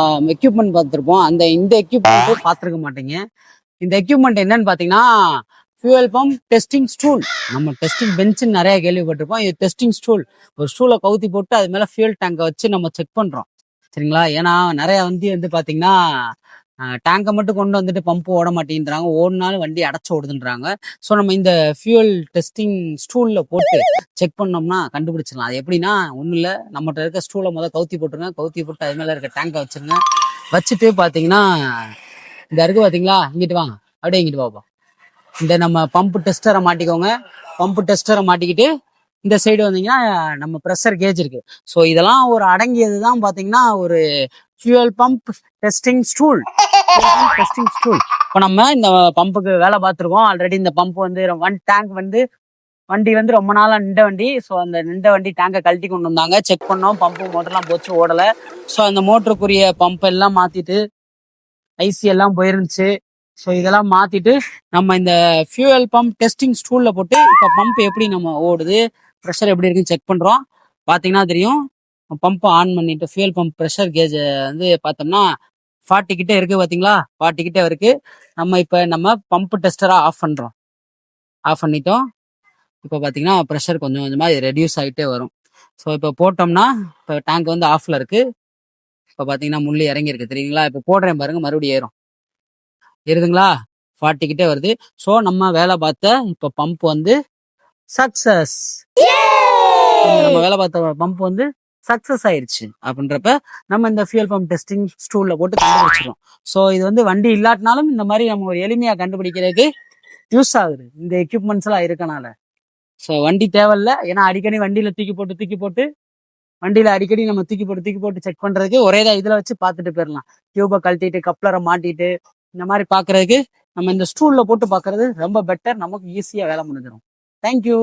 Equipment பார்த்துருப்போம். அந்த இந்த எக்யூப்மெண்ட் பார்த்துருக்க மாட்டீங்க. இந்த எக்யூப்மெண்ட் என்னன்னு பார்த்தீங்கன்னா ஃபியூவல் பம்ப் டெஸ்டிங் ஸ்டூல் நம்ம டெஸ்டிங் பெஞ்சுன்னு நிறைய கேள்விப்பட்டிருப்போம். இது டெஸ்டிங் ஸ்டூல் ஒரு ஸ்டூலை கவுத்தி போட்டு அது மேலே ஃபியூல் டேங்கை வச்சு நம்ம செக் பண்ணுறோம் சரிங்களா? ஏன்னா நிறைய வந்து வந்து பார்த்தீங்கன்னா டேங்கை மட்டும் கொண்டு வந்துட்டு பம்பு ஓட மாட்டேன்றாங்க. ஓடினாலும் வண்டி அடைச்சி ஓடுதுன்றாங்க. ஸோ நம்ம இந்த ஃபியூல் டெஸ்டிங் ஸ்டூலில் போட்டு செக் பண்ணோம்னா கண்டுபிடிச்சிடலாம். அது எப்படின்னா ஒன்றும் இல்லை. நம்மகிட்ட இருக்க ஸ்டூலை முதல்ல கவுத்தி போட்டுருங்க. கவுத்தி போட்டு அது மேலே இருக்க டேங்கை வச்சுருங்க. வச்சுட்டு பார்த்தீங்கன்னா இந்த இருக்கு பார்த்தீங்களா இங்கிட்டு வாங்க. அப்படியே இங்கிட்டு பார்ப்போம் இந்த நம்ம பம்பு டெஸ்டரை மாட்டிக்கோங்க. பம்பு டெஸ்டரை மாட்டிக்கிட்டு இந்த சைடு வந்தீங்கன்னா நம்ம ப்ரெஷர் கேஜ் இருக்கு. ஸோ இதெல்லாம் ஒரு அடங்கியது தான் பார்த்தீங்கன்னா ஒரு fuel pump testing stool testing stool இப்போ நம்ம இந்த பம்புக்கு வேலை பார்த்துருக்கோம். ஆல்ரெடி இந்த பம்ப் வந்து ஒன் டேங்க் வந்து வண்டி வந்து ரொம்ப நாளா நின்ற வண்டி. ஸோ அந்த நின்ற வண்டி டேங்கை கழட்டி கொண்டு வந்தாங்க. செக் பண்ணோம். பம்பு மோட்டர்லாம் போச்சு ஓடலை. ஸோ அந்த மோட்டருக்குரிய பம்ப் எல்லாம் மாத்திட்டு ஐசி எல்லாம் போயிருந்துச்சு. ஸோ இதெல்லாம் மாத்திட்டு நம்ம இந்த ஃபியூயல் பம்ப் டெஸ்டிங் ஸ்டூல்ல போட்டு இப்போ பம்ப் எப்படி நம்ம ஓடுது ப்ரெஷர் எப்படி இருக்குன்னு செக் பண்றோம். பார்த்தீங்கன்னா தெரியும். பம்ப் ஆன் பண்ணிட்டு ஃபியூயல் பம்ப் ப்ரெஷர் கேஜ் வந்து பார்த்தோம்னா ஃபார்ட்டி கிட்ட இருக்கு பார்த்தீங்களா ஃபார்ட்டி கிட்ட இருக்கு. நம்ம இப்போ நம்ம பம்ப் டெஸ்டரா ஆஃப் பண்றோம். ஆஃப் பண்ணிட்டோம். இப்போ பார்த்தீங்கன்னா ப்ரெஷர் கொஞ்சம் கொஞ்சமாக ரெடியூஸ் ஆகிட்டே வரும். ஸோ இப்போ போட்டோம்னா இப்போ டேங்க் வந்து ஆஃப்ல இருக்கு. இப்போ பார்த்தீங்கன்னா முள்ளு இறங்கியிருக்கு. தெரியுங்களா இப்போ போடுறேன் பாருங்க மறுபடியும் ஏறும். ஏறுதுங்களா? ஃபார்ட்டி கிட்டே வருது. ஸோ நம்ம வேலை பார்த்த இப்போ பம்ப் வந்து சக்சஸ் நம்ம வேலை பார்த்த பம்ப் வந்து சக்சஸ் ஆயிருச்சு அப்படின்றப்ப நம்ம இந்த ஃபியூல் பம்ப் டெஸ்டிங் ஸ்டூல்ல போட்டு கண்டுபிடிச்சிடும் ஸோ இது வந்து வண்டி இல்லாட்டினாலும் இந்த மாதிரி நம்ம ஒரு எளிமையா கண்டுபிடிக்கிறதுக்கு யூஸ் ஆகுது. இந்த எக்யூப்மெண்ட்ஸ் எல்லாம் இருக்கனால. ஸோ வண்டி தேவையில்ல. ஏன்னா அடிக்கடி வண்டியில தூக்கி போட்டு தூக்கி போட்டு வண்டியில அடிக்கடி நம்ம தூக்கி போட்டு தூக்கி போட்டு செக் பண்றதுக்கு ஒரே தான் இதுல வச்சு பார்த்துட்டு போயிடலாம் டியூபை கழட்டிட்டு கப்ளரை மாட்டிட்டு இந்த மாதிரி பாக்குறதுக்கு நம்ம இந்த ஸ்டூல்ல போட்டு பாக்குறது ரொம்ப பெட்டர் நமக்கு ஈஸியா வேலை முடிஞ்சிடும். தேங்க்யூ